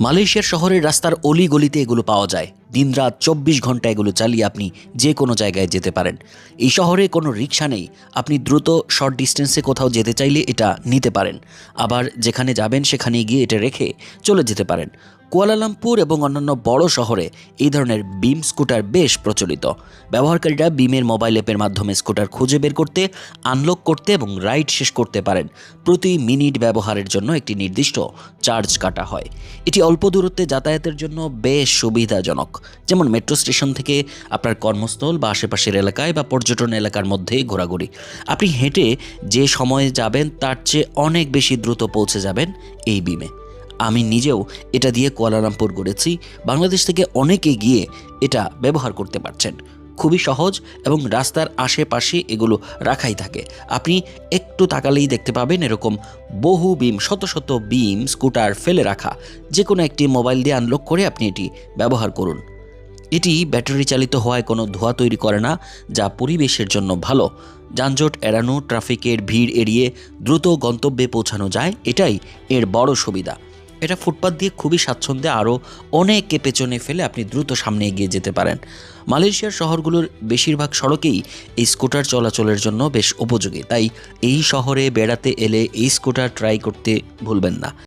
মালয়েশিয়ার শহরের রাস্তার অলি গলিতে এগুলো পাওয়া যায়। দিনরাত চব্বিশ ঘণ্টা এগুলো চালিয়ে আপনি যে কোনো জায়গায় যেতে পারেন। এই শহরে কোনো রিক্সা নেই। আপনি দ্রুত শর্ট ডিস্টেন্সে কোথাও যেতে চাইলে এটা নিতে পারেন। আবার যেখানে যাবেন সেখানে গিয়ে এটা রেখে চলে যেতে পারেন। কুয়ালালামপুর এবং অন্যান্য বড় শহরে এই ধরনের বিম স্কুটার বেশ প্রচলিত। ব্যবহারকারীরা বিমের মোবাইল অ্যাপের মাধ্যমে স্কুটার খুঁজে বের করতে, আনলক করতে এবং রাইড শেষ করতে পারেন। প্রতি মিনিট ব্যবহারের জন্য একটি নির্দিষ্ট চার্জ কাটা হয়। এটি অল্প দূরত্বে যাতায়াতের জন্য বেশ সুবিধাজনক। যেমন মেট্রো স্টেশন থেকে আপনার কর্মস্থল বা আশেপাশের এলাকায় বা পর্যটন এলাকার মধ্যে ঘোরাঘুরি। আপনি হেঁটে যে সময়ে যাবেন তার চেয়ে অনেক বেশি দ্রুত পৌঁছে যাবেন এই বিমে আমি নিজেও এটা দিয়ে কুয়ালালামপুর গড়েছি। বাংলাদেশ থেকে অনেকে গিয়ে এটা ব্যবহার করতে পারছেন। খুবই সহজ এবং রাস্তার আশেপাশে এগুলো রাখাই থাকে। আপনি একটু তাকালেই দেখতে পাবেন এরকম বহু বিম শত শত বিম স্কুটার ফেলে রাখা। যে কোনো একটি মোবাইল দিয়ে আনলক করে আপনি এটি ব্যবহার করুন। এটি ব্যাটারি চালিত হওয়ায় কোনো ধোঁয়া তৈরি করে না, যা পরিবেশের জন্য ভালো। যানজট এড়ানো, ট্রাফিকের ভিড় এড়িয়ে দ্রুত গন্তব্যে পৌঁছানো যায়, এটাই এর বড় সুবিধা। এটা ফুটপাত দিয়ে খুবই স্বাচ্ছন্দ্যে আরও অনেককে পেছনে ফেলে আপনি দ্রুত সামনে এগিয়ে যেতে পারেন। মালয়েশিয়ার শহরগুলোর বেশিরভাগ সড়কেই এই স্কুটার চলাচলের জন্য বেশ উপযোগী। তাই এই শহরে বেড়াতে এলে এই স্কুটার ট্রাই করতে ভুলবেন না।